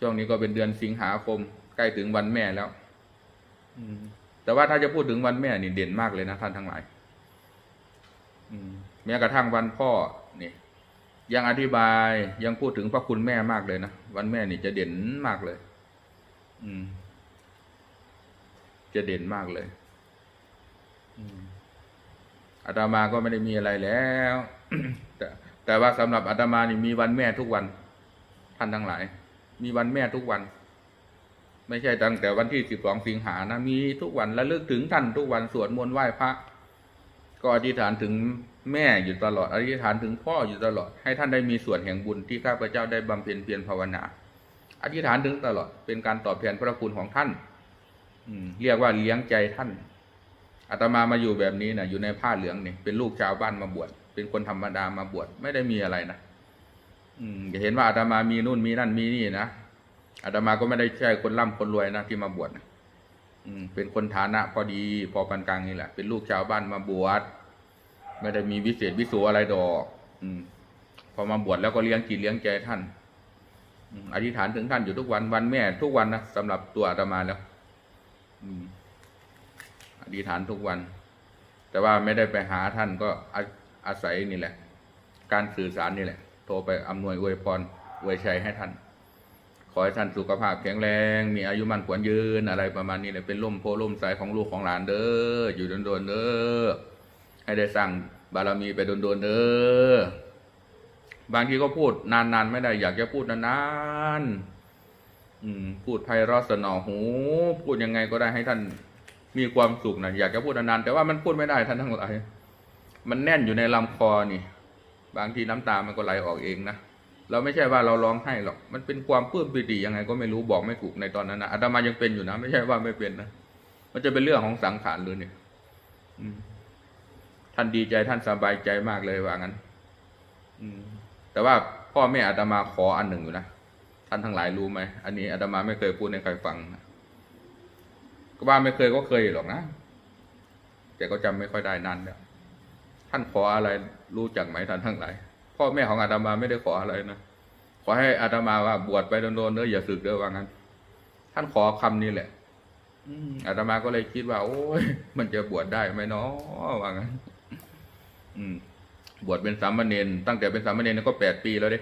ช่วงนี้ก็เป็นเดือนสิงหาคม ใกล้ถึงวันแม่แล้วอืมแต่ว่าถ้าจะพูดถึงวันแม่นี่เด่นมากเลยนะท่านทั้งหลายอืมแม้กระทั่งวันพ่อนี่ยังอธิบายยังพูดถึงพระคุณแม่มากเลยนะวันแม่นี่จะเด่นมากเลย อืม จะเด่นมากเลยอืมอาตมาก็ไม่ได้มีอะไรแล้วแต่แต่ว่าสำหรับอาตมานี่มีวันแม่ทุกวันท่านทั้งหลาย มีวันแม่ทุกวัน ไม่ใช่ตั้งแต่วันที่สิบสองสิงหานะมีทุกวันและเลึกถึงท่านทุกวันสวดมนต์ไหว้พระก็อธิษฐานถึงแม่อยู่ตลอดอธิษฐานถึงพ่ออยู่ตลอด ให้ท่านได้มีส่วนแห่งบุญที่ข้าพเจ้าได้บำเพ็ญเพียรภาวนา อธิษฐานถึงตลอดเป็นการตอบแทนพระคุณของท่าน อืม เรียกว่าเลี้ยงใจท่านอาตมามาอยู่แบบนี้นะอยู่ในผ้าเหลืองนี่เป็นลูกชาวบ้านมาบวชเป็นคนธรรมดามาบวชไม่ได้มีอะไรนะ อืมเห็นว่าอาตมามีนู่นมีนั่นมีนี่นะอาตมาก็ไม่ได้ใช่คนร่ำคนรวยนะที่มาบวชนะอืมเป็นคนฐานะพอดีพอปานกลางนี่แหละ เป็นลูกชาวบ้านมาบวชไม่ได้มีวิเศษวิสูอะไรดอก อืม พอมาบวชแล้วก็เลี้ยงจิตเลี้ยงใจท่านอธิษฐานถึงท่านอยู่ทุกวันวันแม่ ทุกวันนะสำหรับตัวอาตมาแล้วอืมอธิษฐานทุกวัน แต่ว่าไม่ได้ไปหาท่านก็อาศัยนี่แหละ การสื่อสารนี่แหละ โทรไปอำนวยอวยพรอวยชัยให้ท่าน ขอให้ท่านสุขภาพแข็งแรง มีอายุมั่นขวัญยืนอะไรประมาณนี้เลยเป็นล่มโพล่มใสของลูกของหลานเด้ออยู่โดนๆเด้อให้ได้สร้างบารมีไปโดนๆเด้อบางทีก็พูดนานๆไม่ได้อยากจะพูดนานๆอืม พูดไพเราะสนอหู พูดยังไงก็ได้ให้ท่านมีความสุขนะอยากจะพูดนานๆแต่ว่ามันพูดไม่ได้ท่านทั้งหลายมันแน่นอยู่ในลำคอนี่ บางทีน้ำตามันก็ไหลออกเองนะเราไม่ใช่ว่าเราร้องไห้หรอก มันเป็นความปลื้มปิติยังไงก็ไม่รู้บอกไม่ถูกในตอนนั้นนะอาตมายังเป็นอยู่นะ ไม่ใช่ว่าไม่เป็นนะมันจะเป็นเรื่องของสังขารเลยเนี่ยท่านดีใจท่านสบายใจมากเลยว่างั้น อืม แต่ว่าพ่อแม่อาตมาขออันหนึ่งอยู่นะท่านทั้งหลายรู้ไหมอันนี้อาตมาไม่เคยพูดให้ใครฟังนะก็ว่าไม่เคยก็เคยหรอกนะแต่ก็จำไม่ค่อยได้นานแล้วานขออะไรรู้จักไหมท่านทั้งหลายพ่อแม่ของอาตมาไม่ได้ขออะไรนะขอให้อาตมาว่าบวชไปโดนๆเด้ออย่าสึกเด้อว่างั้น ท่านขอคำนี้แหละอืมอาตมาก็เลยคิดว่า โอ้ยมันจะบวชได้ไหมเนาะว่างั้น อืม บวชเป็นสามเณรตั้งแต่เป็นสามเณรก็แปดปีแล้วเด้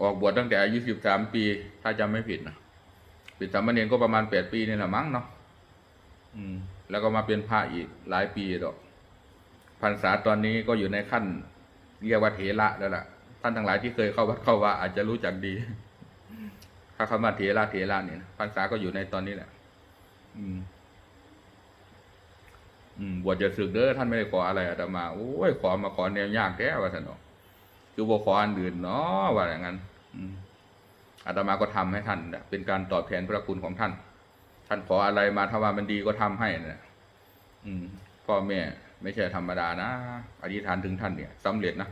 ออกบวชตั้งแต่อายุสิบสามปี ถ้าจำไม่ผิดนะเป็นสามเณรก็ประมาณแปดปีนี่แหละมั้งเนาะอืม แล้วก็มาเป็นพระอีกหลายปีดอก พรรษาตอนนี้ก็อยู่ในขั้นเรียกว่าเถระแล้วล่ะ ท่านทั้งหลายที่เคยเข้าวัดเข้าว่าอาจจะรู้จักดีถ้าคำว่าเถระเถระเนี่ยพรรษาก็อยู่ในตอนนี้แหละ อืม อืมบวชจะสึกเด้อท่านไม่ได้ขออะไรอาตมาโอ้ยขอมาขอแนวยากแท้ว่าท่านเนาะคือบ่ขออันอื่นเนาะว่าอย่างนั้น อืมอาตมาก็ทำให้ท่านเป็นการตอบแทนพระคุณของท่าน ท่านขออะไรมาถ้าว่ามันดีก็ทำให้นะอืมพ่อแม่ ไม่ใช่ธรรมดานะอธิษฐานถึงท่านเนี่ยสำเร็จนะ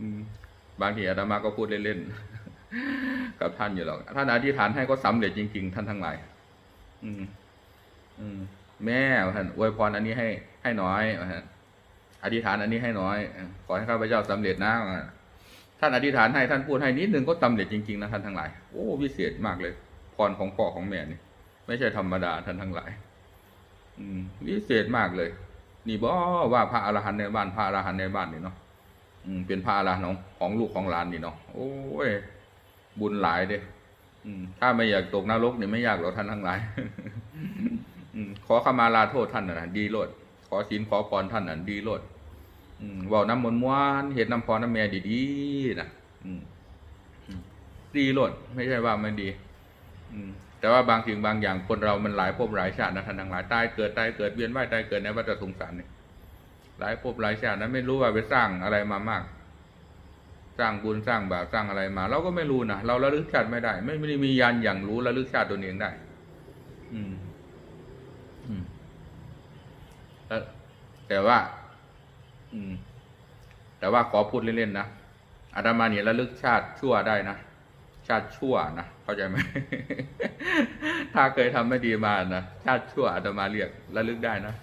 อืมบางทีอาตมาก็พูดเล่นๆกับท่านอยู่หรอกท่านอธิษฐานให้ก็สำเร็จจริง ๆ ท่านทั้งหลาย อืม อืม แม่ท่านอวยพรอันนี้ให้ ให้น้อยท่านอธิษฐานอันนี้ให้น้อยขอให้ข้าพเจ้าสำเร็จนะท่านอธิษฐานให้ท่านพูดให้นิดนึงก็สำเร็จจริงๆนะท่านทั้งหลายโอ้วิเศษมากเลยพรของพ่อของแม่นี่ไม่ใช่ธรรมดาท่านทั้งหลาย อืมวิเศษมากเลย นี่บ่ว่าพระอรหันต์ในบ้านพระอรหันต์ในบ้านนี่เนาะอืมเป็นพระอรหันต์ของของลูกของหลานนี่เนาะโอ้ย บุญหลายเด้ถ้าไม่อยากตกนรกนี่ไม่ยากหรอกท่านทั้งหลายขอขมาลาโทษท่านนะดีโลด ขอศีลขอพรท่านนะดีโลดว่าน้ำมนต์ม้วนเห็ดน้ำพรน้ำแม่ดีๆนะดีโลด ไม่ใช่ว่าไม่ดี อืม แต่ว่าบางสิ่งบางอย่างคนเรามันหลายภพหลายชาตินะท่านทั้งหลายตายเกิดตายเกิดเวียนว่ายตายเกิดในวัฏสงสารเนี่ยหลายภพหลายชาตินะไม่รู้ว่าไปสร้างอะไรมามาก สร้างบุญสร้างบาปสร้างอะไรมา เราก็ไม่รู้นะเราระลึกชาติไม่ได้ ไม่ไม่ได้มียานอย่างรู้ระลึกชาติตัวเองได้ อืม อืมแต่แต่ว่า อืม แต่ว่าขอพูดเล่นๆนะอาตมาเนี่ยระลึกชาติชั่วได้นะชาติชั่วนะ เข้าใจไหมถ้าเคยทำไม่ดีมานะชาติชั่วอาตมาเรียกระลึกได้นะ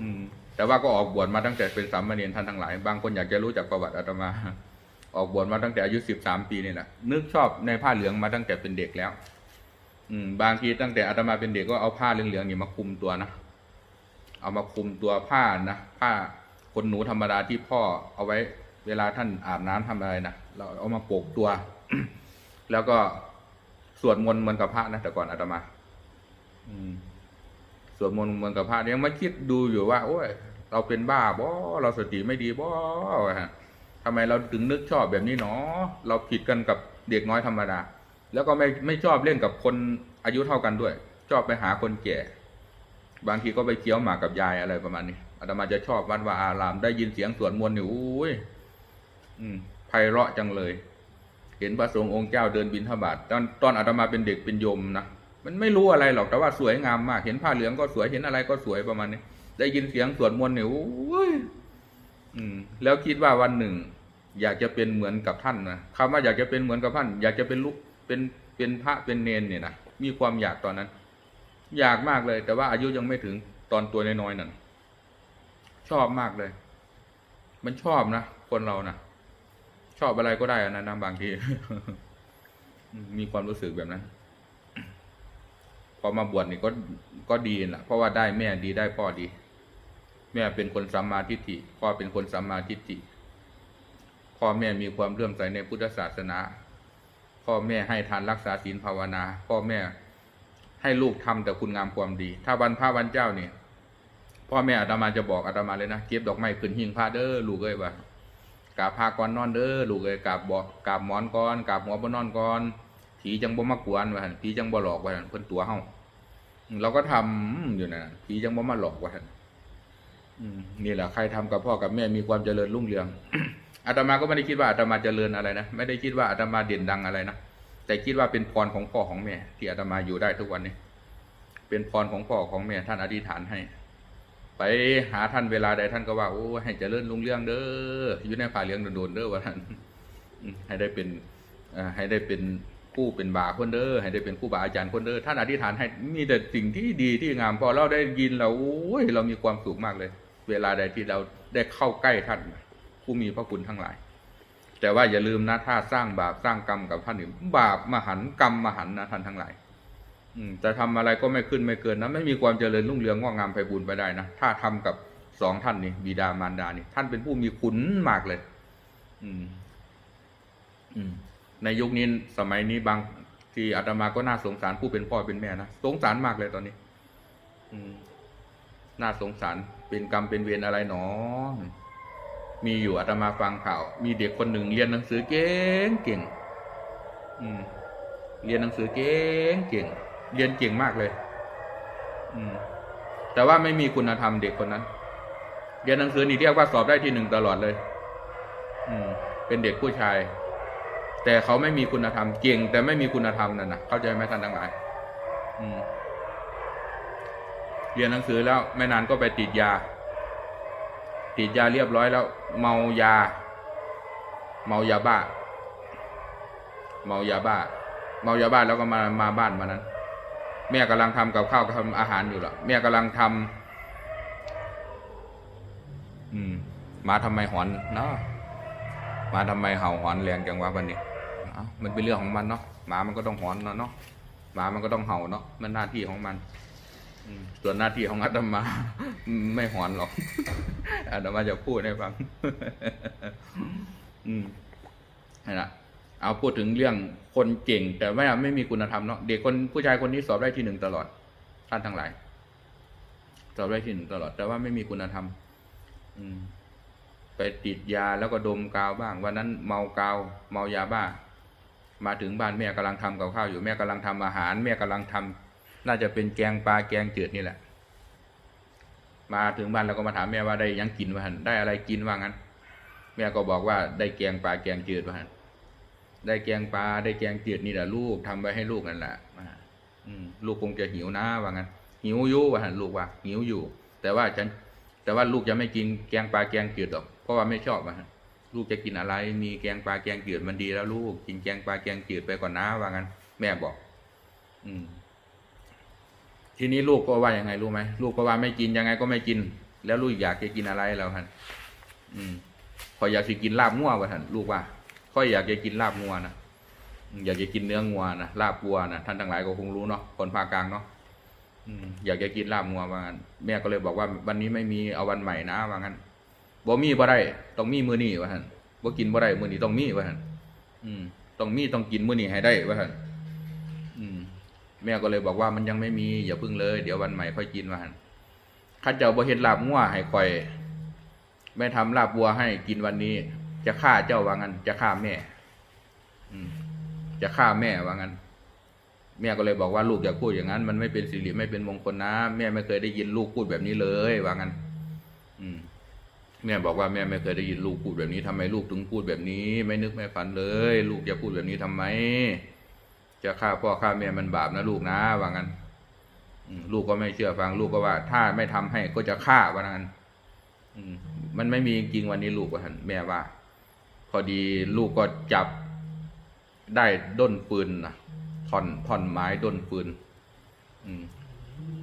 อืม แต่ว่าก็ออกบวชมาตั้งแต่เป็นสามเณรท่านทั้งหลาย บางคนอยากจะรู้จักประวัติอาตมา ออกบวชมาตั้งแต่อายุสิบสามปีนี่แหละนึกชอบในผ้าเหลืองมาตั้งแต่เป็นเด็กแล้ว อืม บางทีตั้งแต่อาตมาเป็นเด็กก็เอาผ้าเหลืองๆนี่มาคลุมตัวนะเอามาคลุมตัวผ้านะผ้าขนหนูธรรมดาที่พ่อเอาไว้เวลาท่านอาบน้ำทำอะไรนะเราเอามาโปกตัว แล้วก็ สวดมนต์เหมือนกับพระนะแต่ก่อนอาตมา อืมสวดมนต์เหมือนกับพระยังมาคิดดูอยู่ว่า โอ้ย เราเป็นบ้าบ่เราสติไม่ดีบ่ฮะทำไมเราถึงนึกชอบแบบนี้เนาะเราผิดกันกับเด็กน้อยธรรมดา แล้วก็ไม่ไม่ชอบเล่นกับคนอายุเท่ากันด้วย ชอบไปหาคนแก่ บางทีก็ไปเคี้ยวหมากกับยายอะไรประมาณนี้อาตมาจะชอบวัดว่าอารามได้ยินเสียงสวดมนต์อยู่อุ้ยอืมไพเราะจังเลย เห็นพระสงฆ์องค์เจ้าเดินบิณฑบาตตอนตอนอาตมาเป็นเด็กเป็นโยมนะมันไม่รู้อะไรหรอกแต่ว่าสวยงามมาก เห็นผ้าเหลืองก็สวยเห็นอะไรก็สวยประมาณนี้ได้ยินเสียงสวดมนต์เนี่ยโอ้ยอืมแล้วคิดว่าวันหนึ่ง อยากจะเป็นเหมือนกับท่านนะคำว่าอยากจะเป็นเหมือนกับท่าน อยากจะเป็นลูกเป็นเป็นพระเป็นเนนเนี่ยนะมีความอยากตอนนั้น อยากมากเลย แต่ว่าอายุยังไม่ถึงตอนตัวน้อยๆนั่นชอบมากเลย มันชอบนะคนเรานะ ชอบอะไรก็ได้อะนะนะบางทีมีความรู้สึกแบบนั้น พอมาบวชนี่ก็ก็ดีแหละเพราะว่าได้แม่ดีได้พ่อดี แม่เป็นคนสัมมาทิฏฐิพ่อเป็นคนสัมมาทิฏฐิพ่อแม่มีความเลื่อมใสในพุทธศาสนา พ่อแม่ให้ทานรักษาศีลภาวนา พ่อแม่ให้ลูกทำแต่คุณงามความดี ถ้าวันพระวันเจ้าเนี่ยพ่อแม่อาตมาจะบอกอาตมาเลยนะเก็บดอกไม้ขึ้นหิ้งพระเด้อลูกเอ้ยว่า กาบพาก่อนนอนเด้อลูกเอ้ยกาบบอกกาบหมอนก่อนกาบหัวบนนอนก่อนผีจังบ่มากวนว่าหั่นผีจังบ่หลอกว่าหั่นเพิ่นตัวเฮาเราก็ทำอยู่นะผีจังบ่มาหลอกว่าท่านนี่แหละใครทำกับพ่อกับแม่มีความเจริญรุ่งเรืองอาตมาก็ไม่ได้คิดว่าอาตมาเจริญอะไรนะไม่ได้คิดว่าอาตมาเด่นดังอะไรนะแต่คิดว่าเป็นพรของพ่อของแม่ ที่อาตมาอยู่ได้ทุกวันนี้ เป็นพรของพ่อของแม่ท่านอธิษฐานให้ ไปหาท่านเวลาใดท่านก็ว่าโอ้ให้เจริญรุ่งเรืองเด้ออยู่ในป่าเลี้ยงโดนๆเด้อว่าท่านให้ได้เป็นให้ได้เป็นผู้เป็นบาคนเด้อให้ได้เป็นผู้บาอาจารย์คนเด้อท่านอธิษฐานให้มีแต่สิ่งที่ดีที่งามพอเราได้ยินเราโอ้ยเรามีความสุขมากเลย เวลาใดที่เราได้เข้าใกล้ท่าน ผู้มีพระคุณทั้งหลาย แต่ว่าอย่าลืมนะถ้าสร้างบาปสร้างกรรมกับท่านหนี่งบาปมหันกรรมมหันนะท่านทั้งหลาย อืมจะทำอะไรก็ไม่ขึ้นไม่เกินนะไม่มีความเจริญรุ่งเรืองงอกงามไพบูรณ์ไปได้นะถ้าทำกับสองท่านนี่บิดามารดานี่ท่านเป็นผู้มีคุณมากเลย อืม อืม ในยุคนี้สมัยนี้บางที่อาตมาก็น่าสงสารผู้เป็นพ่อเป็นแม่นะสงสารมากเลยตอนนี้ อืม น่าสงสารเป็นกรรมเป็นเวรอะไรหนอมีอยู่อาตมาฟังข่าว มีเด็กคนหนึ่งเรียนหนังสือเก่งเก่ง อืม เรียนหนังสือเก่งเก่ง เรียนเก่งมากเลย อืม แต่ว่าไม่มีคุณธรรมเด็กคนนั้น เรียนหนังสือนี่เรียกว่าสอบได้ที่หนึ่งตลอดเลย อืม เป็นเด็กผู้ชาย แต่เขาไม่มีคุณธรรมเก่ง แต่ไม่มีคุณธรรมนั่นนะเข้าใจไหมท่านทั้งหลาย อืม เรียนหนังสือแล้วไม่นานก็ไปติดยา ติดยาเรียบร้อยแล้ว เมายา เมายาบ้า เมายาบ้า เมายาบ้าแล้วก็มามาบ้านมานั้น แม่กำลังทำกับข้าวทำอาหารอยู่หรอแม่กำลังทำอืมมาทำไมหอนเนาะมาทำไมเห่าหอนแรงจังวะวันนี้มันเป็นเรื่องของมันเนาะหมามันก็ต้องหอนเนาะหมามันก็ต้องเห่าเนาะมันหน้าที่ของมันส่วนหน้าที่ของอาตมา ไม่หอนหรอกอาตมาจะพูดให้ฟัง อืมนั่นแหละ เอาพูดถึงเรื่องคนเก่ง แต่ว่าไม่มีคุณธรรมเนาะเด็กคนผู้ชายคนนี้สอบได้ที่หนึ่งตลอด ท่านทั้งหลาย สอบได้ที่หนึ่งตลอด แต่ว่าไม่มีคุณธรรม อืม ไปติดยาแล้วก็ดมกาวบ้างวันนั้นเมากาวเมายาบ้า มาถึงบ้านแม่กำลังทำกับข้าวอยู่แม่กำลังทำอาหาร แม่กำลังทำน่าจะเป็นแกงปลาแกงจืดนี่แหละ มาถึงบ้านเราก็มาถามแม่ว่าได้ยังกินวะหันได้อะไรกินว่างั้น แม่ก็บอกว่าได้แกงปลาแกงจืดวะหัน ได้แกงปลาได้แกงจืดนี่แหละลูกทำไว้ให้ลูกนั่นแหละอืลูกคงจะหิวนะว่างั้นหิวอยู่วะหันลูกว่าหิวอยู่ แต่ว่าฉันแต่ว่าลูกจะไม่กินแกงปลาแกงจืดหรอกเพราะว่าไม่ชอบอะฮะลูกจะกินอะไร มีแกงปลาแกงจืดมันดีแล้วลูก กินแกงปลาแกงจืดไปก่อนนะว่างั้น แม่บอก อืม ทีนี้ลูกก็ว่ายังไงรู้ไหมลูกก็ว่าไม่กินยังไงก็ไม่กิน แล้วลูกอยากจะกินอะไรแล้วท่านอืมพออยากสิกินลาบมั่วว่าท่านลูกว่า ค่อยอยากจะกินลาบงัวนะอยากจะกินเนื้องัวนะลาบวัวนะท่านทั้งหลายก็คงรู้เนาะคนภาคกลางเนาะอืมอยากจะกินลาบงัวว่างั้นแม่ก็เลยบอกว่าวันนี้ไม่มีเอาวันใหม่นะว่างั้นบ่มีบ่ได้ต้องมีมือนี้ว่าหั่นบ่กินบ่ได้มือนี้ต้องมีว่าหั่นอืมต้องมีต้องกินมือนี้ให้ได้ว่าหั่นอืมแม่ก็เลยบอกว่ามันยังไม่มีอย่าพึ่งเลย เดี๋ยววันใหม่ค่อยกินว่าหั่นข้าเจ้าบ่เฮ็ดลาบงัวให้ข่อยไม่ทำลาบวัวให้กินวันนี้ จะฆ่าเจ้าว่างั้น จะฆ่าแม่จะฆ่าแม่ว่างั้น แม่ก็เลยบอกว่าลูกอย่าพูดอย่างนั้น มันไม่เป็นสิริไม่เป็นมงคลนะแม่ไม่เคยได้ยินลูกพูดแบบนี้เลยว่างั้น อืมแม่บอกว่าแม่ไม่เคยได้ยินลูกพูดแบบนี้ทำไมลูกถึงพูดแบบนี้ ไม่นึกไม่ฝันเลย ลูกจะพูดแบบนี้ทำไม จะฆ่าพ่อฆ่าแม่มันบาปนะลูกนะว่างั้นลูกก็ไม่เชื่อฟังลูกก็ว่า ถ้าไม่ทำให้ก็จะฆ่าว่างั้นมันไม่มีจริงวันนี้ลูกว่าแม่ว่า พอดีลูกก็จับได้ด้นปืนนะท่อนท่อนไม้ด้นปืน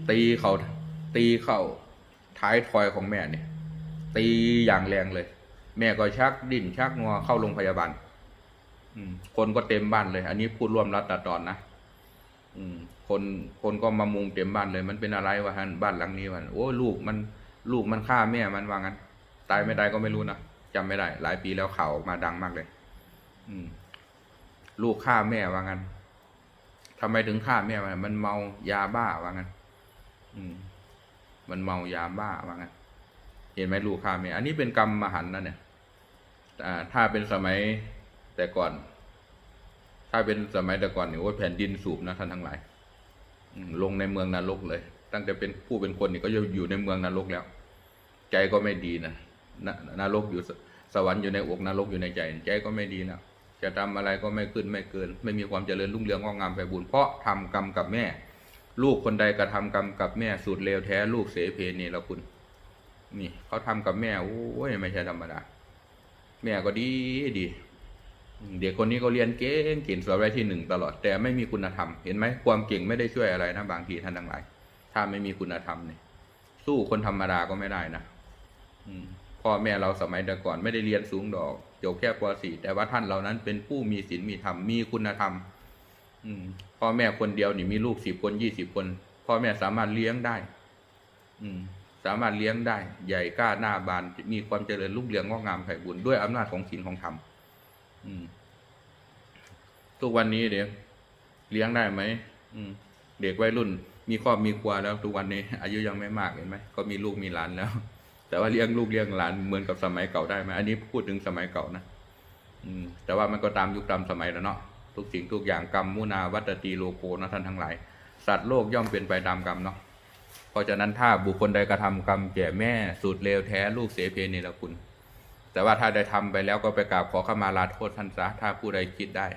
ตีเขาตีเข้าท้ายทอยของแม่เนี่ย ตีอย่างแรงเลย แม่ก็ชักดิ้นชักงอเข้าโรงพยาบาลคนก็เต็มบ้านเลย อันนี้พูดร่วมรัฐตัดตอนนะคนคนก็มามุงเต็มบ้านเลย มันเป็นอะไรวะฮันบ้านหลังนี้วันโอ้ลูกมันลูกมันฆ่าแม่มันว่างั้น ตายไม่ตายก็ไม่รู้นะ จำไม่ได้ หลายปีแล้วข่าวออกมาดังมากเลย อืม ลูกฆ่าแม่ว่างั้นทำไมถึงฆ่าแม่มันมันเมายาบ้าว่างั้น อืม มันเมายาบ้าว่างั้น เห็นไหมลูกฆ่าแม่ อันนี้เป็นกรรมมหันต์นะเนี่ยอ่าถ้าเป็นสมัยแต่ก่อน ถ้าเป็นสมัยแต่ก่อนเนี่ยโอ้ยแผ่นดินสูบนะท่านทั้งหลายลงในเมืองนรกเลย ตั้งแต่เป็นผู้เป็นคนนี่ก็จะอยู่ในเมืองนรกแล้ว ใจก็ไม่ดีนะ นนรกอยู่สวรรค์อยู่ในอกนรกอยู่ในใจ ใจก็ไม่ดีนะจะทำอะไรก็ไม่ขึ้นไม่เกิน ไม่มีความเจริญรุ่งเรืองงอกงามไปบุญเพราะทำกรรมกับแม่ ลูกคนใดกระทำกรรมกับแม่สูตรเลวแท้ลูกเสเพนี่ละคุณ นี่เขาทำกับแม่โอ้ยไม่ใช่ธรรมดาแม่ก็ดีดี เด็กคนนี้ก็เรียนเก่งเก่งสอบได้ที่หนึ่งตลอด แต่ไม่มีคุณธรรม เห็นไหมความเก่งไม่ได้ช่วยอะไรนะบางทีท่านทั้งหลาย ถ้าไม่มีคุณธรรมเนี่ยสู้คนธรรมดาก็ไม่ได้นะอืม พ่อแม่เราสมัยแต่ก่อนไม่ได้เรียนสูงดอกจบแค่ป .4 แต่ว่าท่านเหล่านั้นเป็นผู้มีศีลมีธรรมมีคุณธรรม อืม พ่อแม่คนเดียวนี่มีลูกสิบคนยี่สิบคน พ่อแม่สามารถเลี้ยงได้ อืม สามารถเลี้ยงได้ ใหญ่กล้าหน้าบานมีความเจริญรุ่งเรืองงอกงามไผ่บุญด้วยอำนาจของศีลของธรรมอืม ทุกวันนี้เดี๋ยวเลี้ยงได้ไหมอืม เด็กวัยรุ่น มีครอบมีครัวแล้วทุกวันนี้ อายุยังไม่มากเห็นไหมก็มีลูกมีหลานแล้ว แต่ว่าเลี้ยงลูกเลี้ยงหลานเหมือนกับสมัยเก่าได้ไหมอันนี้พูดถึงสมัยเก่านะอืม แต่ว่ามันก็ตามยุคตามสมัยแล้วเนาะทุกสิ่งทุกอย่างกรรมมุนาวัตตีโลโกนะท่านทั้งหลาย สัตว์โลกย่อมเป็นไปตามกรรมเนาะเพราะฉะนั้นถ้าบุคคลใดกระทำกรรมแก่แม่สูตรเลวแท้ลูกเสียเพนีละคุณ แต่ว่าถ้าได้ทำไปแล้วก็ไปกราบขอขมาลาโทษท่านซะถ้าผู้ใดคิดได้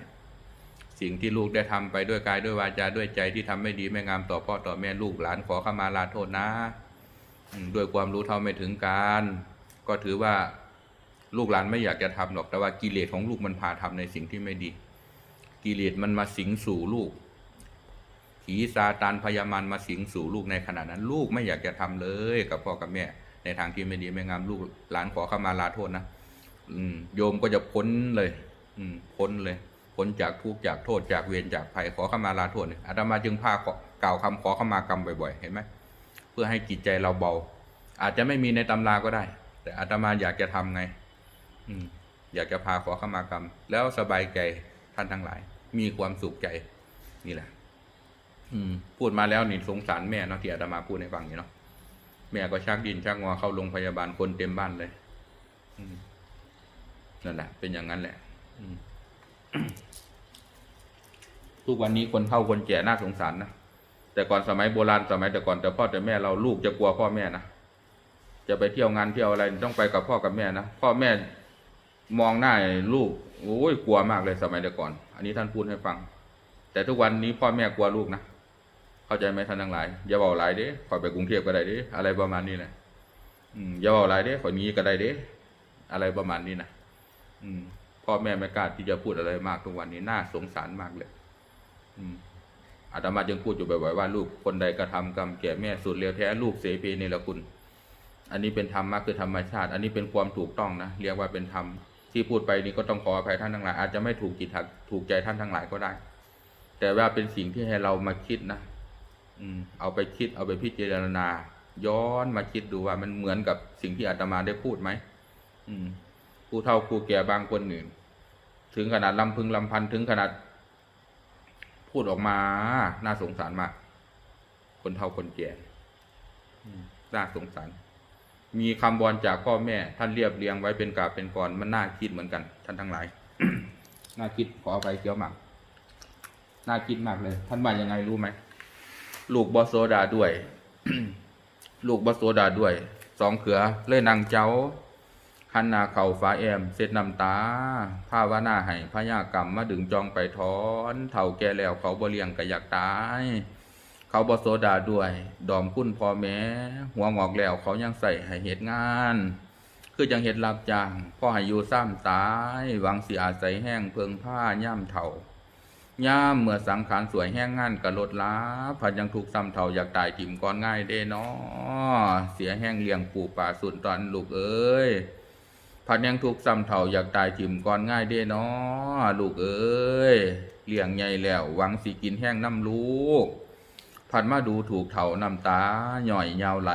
สิ่งที่ลูกได้ทำไปด้วยกายด้วยวาจาด้วยใจที่ทำไม่ดีไม่งามต่อพ่อต่อแม่ลูกหลานขอขมาลาโทษนะ ด้วยความรู้เท่าไม่ถึงการ ก็ถือว่าลูกหลานไม่อยากจะทำหรอกแต่ว่ากิเลสของลูกมันพาทำในสิ่งที่ไม่ดี กิเลสมันมาสิงสู่ลูกผีซาตานพยามารมาสิงสู่ลูกในขณะนั้น ลูกไม่อยากจะทำเลยกับพ่อกับแม่ ในทางที่ไม่ดีไม่งามลูกหลานขอเข้ามาลาโทษนะอืมโยมก็จะพ้นเลย อืมพ้นเลยพ้นจากทุกข์จากโทษจากเวรจากภัยขอเข้ามาลาโทษอาตมาจึงพาขอกล่าวคำขอเข้ามากรรมบ่อยๆเห็นไหม เพื่อให้จิตใจเราเบา อาจจะไม่มีในตำราก็ได้ แต่อาตมาอยากจะทำไงอืมอยากจะพาขอขมากรรม แล้วสบายใจท่านทั้งหลาย มีความสุขใจนี่แหละอืมพูดมาแล้วนี่สงสารแม่เนาะที่อาตมาพูดให้ฟังอยู่เนาะแม่ก็ชักดินชักงอเข้าโรงพยาบาลคนเต็มบ้านเลยอืมนั่นแหละ เป็นอย่างนั้นแหละอืมทุกวันนี้คนเฒ่าคนแก่น่าสงสารนะ แต่ก่อนสมัยโบราณสมัยแต่ก่อนแต่พ่อแต่แม่เราลูกจะกลัวพ่อแม่นะจะไปเที่ยวงานเที่ยวอะไรต้องไปกับพ่อกับแม่นะพ่อแม่มองหน้าลูกโอ้ยกลัวมากเลยสมัยแต่ก่อน อันนี้ท่านพูดให้ฟัง แต่ทุกวันนี้พ่อแม่กลัวลูกนะเข้าใจไหมท่านทั้งหลายอย่าบอกหลายเด้ขอไปกรุงเทพก็ได้เด้อะไรประมาณนี้แหละอย่าบอกหลายเด้ขอนี้ก็ได้เด้อะไรประมาณนี้นะอืมพ่อแม่ไม่กล้าที่จะพูดอะไรมากทุกวันนี้น่าสงสารมากเลย อืม อาตมาจึงพูดอยู่บ่อยๆว่าลูกคนใดกระทำกรรมแก่แม่สุดเลวแท้ลูกเสเพีนี่ละคุณ อันนี้เป็นธรรมมากคือธรรมชาติ อันนี้เป็นความถูกต้องนะเรียกว่าเป็นธรรมที่พูดไปนี่ก็ต้องขออภัยท่านทั้งหลายอาจจะไม่ถูกจิตถูกใจท่านทั้งหลายก็ได้ แต่ว่าเป็นสิ่งที่ให้เรามาคิดนะอืมเอาไปคิดเอาไปพิจารณา ย้อนมาคิดดูว่ามันเหมือนกับสิ่งที่อาตมาได้พูดไหมอืมผู้เฒ่าผู้แก่บางคนหนึ่ง ถึงขนาดลำพึงลำพันถึงขนาด พูดออกมา น่าสงสารมาก คนเฒ่าคนแก่น่าสงสาร มีคำบอลจากพ่อแม่ ท่านเรียบเรียงไว้เป็นกาเป็นกรมันน่าคิดเหมือนกัน ท่านทั้งหลาย น่าคิดขอไปเกี่ยวหมากน่าคิดมากเลย ท่านว่ายังไงรู้ไหม ลูกบอโซดาด้วย ลูกบอโซดาด้วย สองเขือ เล่นนางเจ้า หันนาเข่าฟ้าแอมเสร็จนำตาผ้าวนาให้พญากรรมมาดึงจองไปถอนเท่าแก่แล้วเขาบ่เลี้ยงก็อยากตาย เขาบอโซดาด้วย ดอมคุ้นพอแม่หัวงอกแล้วเขายังใส่ให้เหตุงาน คือจังเหตุรับจ้างพ่อให้อยู่ซ้ำตาย หวังสิอาศัยแห้งเพิงผ้าย่ำเท่าย่ามเมื่อสังขารสวยแห้งงานกระลดล้าผัดยังถูกซ้ำเท่าอยากตายถิ่มก่อนง่ายเด้นอเสียแห้งเลี้ยงปลูกป่าสุนตอนลูกเอ้ย ผัดยังถูกซ้ำเท่าอยากตายถิ่มก่อนง่ายเด้นอลูกเอ้ยเลี้ยงใหญ่แล้วหวังสิกินแห้งน้ำลูกผัดมาดูถูกเท่าน้ำตาหน่อยยาวไหล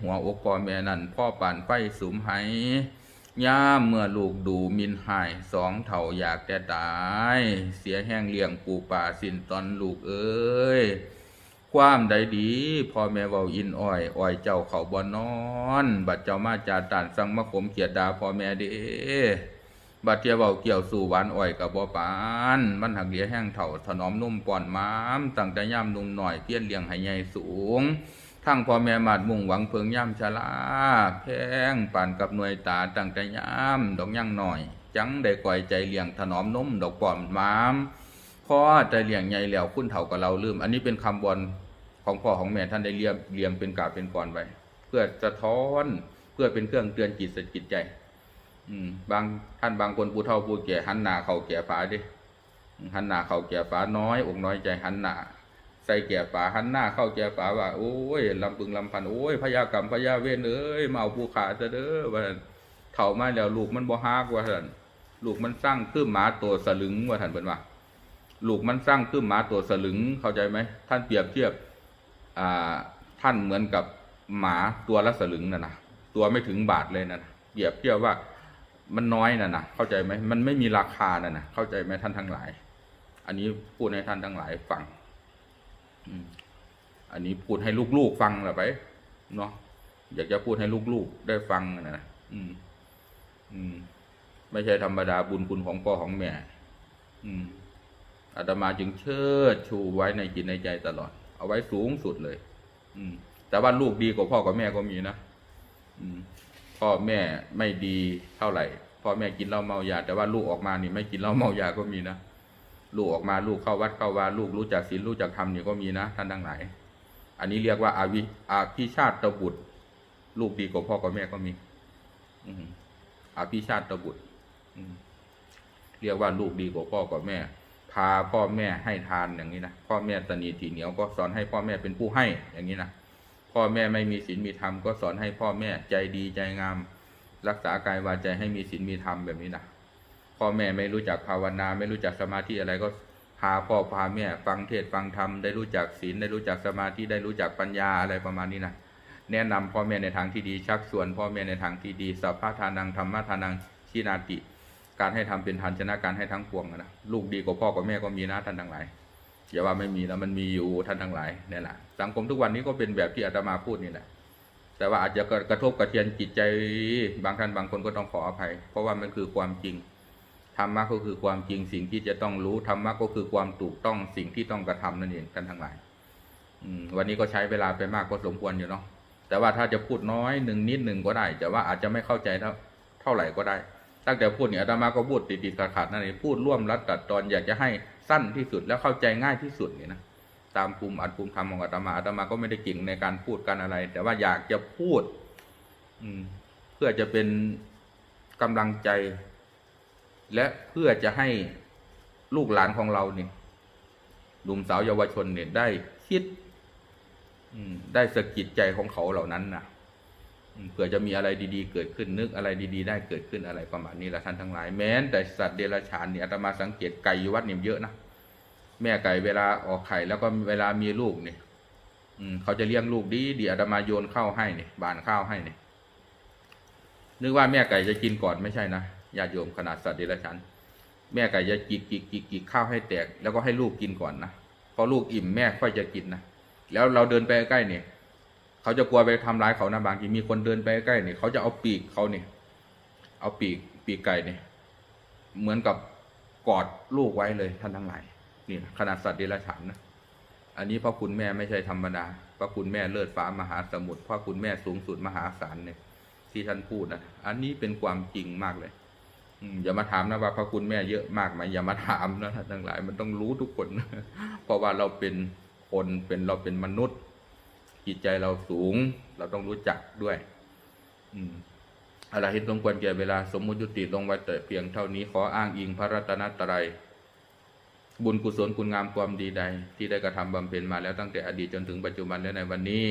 หัวอกพ่อแม่นั่นพ่อป่านไฟสุมไหย่าเมื่อลูกดูมินหายสองเท่าอยากแต่ตาย เสียแห้งเลี้ยงปูป่าสินตอนลูกเอ้ย ความใดดีพ่อแม่เว้าอินอ้อยอ้อยเจ้าเขาบ่นอน บัดเจ้ามาจาตานสั่งมาขมเกียดดาพ่อแม่เด้บัดเทียเว้าเกี่ยวสู่หวานอ้อยกับบ่ปาน มันหักเหลียแห้งเถ่าถนอมนุ่มป่อนม้ามตั้งแต่ย่ำนุ่มหน่อยเพี้ยนเลี้ยงให้ใหญ่สูงทั้งพ่อแม่มาดมุ่งหวังเพิงย่ำชลาแพงป่านกับหน่วยตาตั้งแต่ย่ำดอกย่างหน่อย จังได้ก่อยใจเลี้ยงถนอมนุ่มดอกป่อนม้าม พ่อแต่เลี้ยงใหญ่แล้วคุณเถ่ากับเราลืม อันนี้เป็นคำบอลของพ่อของแม่ท่านได้เรียบเรียงเป็นกาบเป็นกรไว้เพื่อสะท้อนเพื่อเป็นเครื่องเตือนจิตสะกิดใจ อืม บางท่านบางคนผู้เฒ่าผู้แก่หันหน้าเข้าแก่ฝาดิหันหน้าเข้าแก่ฝาน้อยอกน้อยใจหันหน้าใส่แก่ฝาหันหน้าเข้าแก่ฝาว่าโอ้ยลำพึงลำพันโอ้ยพยากรรมพยาเวรเอ้ยมาเอาผู้ขาซะเด้อว่าซั่นเฒ่ามาแล้วลูกมันบ่ฮักว่าท่านลูกมันสร้างคือหมาตัวสลึงว่าท่านเพิ่นว่า ลูกมันสร้างคือหมาตัวสลึงเข้าใจไหมท่านเปรียบเทียบอ่าท่านเหมือนกับหมาตัวละสลึงน่ะนะตัวไม่ถึงบาทเลยนะเปรียบเทียบว่ามันน้อยน่ะนะเข้าใจไหมมันไม่มีราคาน่ะนะเข้าใจไหมท่านทั้งหลาย อันนี้พูดให้ท่านทั้งหลายฟังอันนี้พูดให้ลูกๆฟังแหละไปเนาะอยากจะพูดให้ลูกๆได้ฟังนะนะอืม อืม ไม่ใช่ธรรมดาบุญคุณของพ่อของแม่ อืม อาตมาจึงเชิดชูไว้ในจิตในใจตลอด เอาไว้สูงสุดเลย อืม แต่ว่าลูกดีกว่าพ่อกับแม่ก็มีนะอืม พ่อแม่ไม่ดีเท่าไหร่ พ่อแม่กินเหล้าเมายา แต่ว่าลูกออกมานี่ไม่กินเหล้าเมายาก็มีนะลูกออกมาลูกเข้าวัดเข้าวาลูกรู้จักศีลรู้จักธรรมนี่ก็มีนะท่านทั้งหลายอันนี้เรียกว่าอาวิอาภิชาติตบุตร ลูกดีกว่าพ่อกับแม่ก็มีอืมอาภิชาติตบุตรอืมเรียกว่าลูกดีกว่าพ่อกับแม่ พาพ่อแม่ให้ทานอย่างนี้นะพ่อแม่ตนีทีเหนียวก็สอนให้พ่อแม่เป็นผู้ให้อย่างนี้นะพ่อแม่ไม่มีศีลมีธรรมก็สอนให้พ่อแม่ใจดีใจงาม รักษากายวาจให้มีศีลมีธรรมแบบนี้นะพ่อแม่ไม่รู้จักภาวนา ไม่รู้จักสมาธิอะไรก็พาพ่อพาแม่ฟังเทศฟังธรรมได้รู้จักศีลได้รู้จักสมาธิได้รู้จักปัญญาอะไรประมาณนี้นะแนะนำพ่อแม่ในทางที่ดีชักชวนพ่อแม่ในทางที่ดีสัพพะทานังธรรมะทานังชีนาติ การให้ทำเป็นทานชนะการให้ทั้งปวงนะลูกดีกว่าพ่อกับแม่ก็มีนะท่านทั้งหลายอย่าว่าไม่มีแล้วมันมีอยู่ท่านทั้งหลายเนี่ยแหละสังคมทุกวันนี้ก็เป็นแบบที่อาตมาพูดนี่แหละ แต่ว่าอาจจะกระทบกระเทือนจิตใจบางท่านบางคนก็ต้องขออภัย เพราะว่ามันคือความจริงธรรมะก็คือความจริงสิ่งที่จะต้องรู้ธรรมะก็คือความถูกต้องสิ่งที่ต้องกระทำนั่นเองท่านทั้งหลายอืวันนี้ก็ใช้เวลาไปมากก็สมควรอยู่เนาะแต่ว่าถ้าจะพูดน้อยหนึ่งนิดหนึ่งก็ได้ แต่ว่าอาจจะไม่เข้าใจเท่าเท่าไหร่ก็ได้ ตั้งแต่พูดเนี่ยอาตมาก็พูดติดๆขัดๆนั่นเองพูดร่วมรัดตัดตอนอยากจะให้สั้นที่สุดแล้วเข้าใจง่ายที่สุดเนี่ยนะตามภูมิอัดภูมิธรรมของอาตมาอาตมาก็ไม่ได้เก่งในการพูดกันอะไร แต่ว่าอยากจะพูด อืม เพื่อจะเป็นกำลังใจ และเพื่อจะให้ลูกหลานของเราเนี่ยหนุ่มสาวเยาวชนเนี่ยได้คิด อืม ได้สะกิดใจของเขาเหล่านั้นนะ เผื่อจะมีอะไรดีๆ เกิดขึ้นนึกอะไรดีๆ ได้เกิดขึ้นอะไรประมาณนี้ละท่านทั้งหลายแม้แต่สัตว์เดรัจฉานเนี่ยอาตมาสังเกตไก่อยู่วัดเนี่ยเยอะนะแม่ไก่เวลาออกไข่แล้วก็เวลามีลูกเนี่ยอืมเขาจะเลี้ยงลูกดีดีอาตมาโยนข้าวให้เนี่ยบานข้าวให้เนี่ยนึกว่าแม่ไก่จะกินก่อนไม่ใช่นะญาติโยมขนาดสัตว์เดรัจฉานแม่ไก่จะกิกกิกกิกกิกข้าวให้แตก แล้วก็ให้ลูกกินก่อนนะพอลูกอิ่มแม่ค่อยจะกินนะแล้วเราเดินไปใกล้เนี่ย เขาจะกลัวไปทำร้ายเขานะบางทีมีคนเดินไปใกล้เนี่ยเขาจะเอาปีกเขาเนี่ย เอาปีกปีกไก่เนี่ย เหมือนกับกอดลูกไว้เลยท่านทั้งหลายนี่ขนาดสัตว์เดรัจฉานนะอันนี้พ่อคุณแม่ไม่ใช่ธรรมดาพ่อคุณแม่เลิศฟ้ามหาสมุทรพ่อคุณแม่สูงสุดมหาศาลเนี่ย ที่ท่านพูดนะอันนี้เป็นความจริงมากเลยอือย่ามาถามนะว่าพระคุณแม่เยอะมากไหมอย่ามาถามนะท่านทั้งหลายมันต้องรู้ทุกคน เพราะว่าเราเป็นคนเป็นเราเป็นมนุษย์ จิตใจเราสูง เราต้องรู้จักด้วย อืมอะไรเห็นสมควรแก่เวลาสมมุติยุติลงไว้แต่เพียงเท่านี้ขออ้างอิงพระรัตนตรัยบุญกุศลคุณงามความดีใด ที่ได้กระทำบำเพ็ญมาแล้วตั้งแต่อดีตจนถึงปัจจุบันและในวันนี้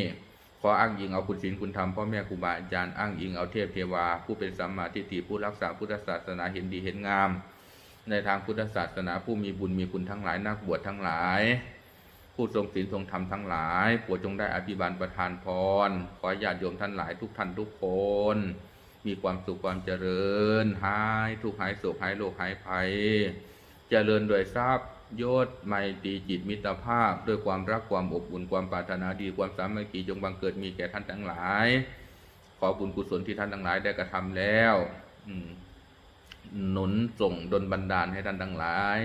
ขออ้างอิงเอาคุณศีลคุณธรรมพ่อแม่ครูบาอาจารย์อ้างอิงเอาเทพเทวา ผู้เป็นสัมมาทิฏฐิผู้รักษาพุทธศาสนาเห็นดีเห็นงาม ในทางพุทธศาสนาผู้มีบุญมีคุณทั้งหลายนักบวชทั้งหลาย ผู้ทรงศีลทรงธรรมทั้งหลาย โปรดจงได้อภิบาลประทานพร ขอญาติโยมท่านหลายทุกท่านทุกคน มีความสุขความเจริญ หายทุกหายโศกหายโรคหายภัย เจริญโดวยทรัพย์ยศไมตรีจิตมิตรภาพ ด้วยความรักความอบอุ่นความปรารถนาดีความสามัคคีจงบังเกิดมีแก่ท่านทั้งหลาย ขอบุญกุศลที่ท่านทั้งหลายได้กระทำแล้วอืหนุนส่งดลบันดาลให้ท่านทั้งหลาย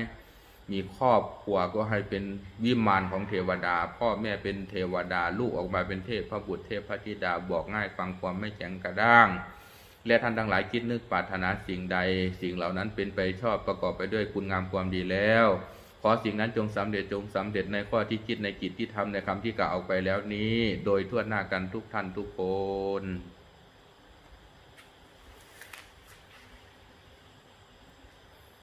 มีครอบครัวก็ให้เป็นวิมานของเทวดา พ่อแม่เป็นเทวดาลูกออกมาเป็นเทพพระบุตรเทพพระธิดาบอกง่ายฟังความไม่แข็งกระด้าง และท่านทั้งหลายคิดนึกปรารถนาสิ่งใด สิ่งเหล่านั้นเป็นไปชอบประกอบไปด้วยคุณงามความดีแล้ว ขอสิ่งนั้นจงสำเร็จจงสำเร็จในข้อที่คิดในกิจที่ทำในคำที่กล่าวออกไปแล้วนี้ โดยทั่วหน้ากันทุกท่านทุกคน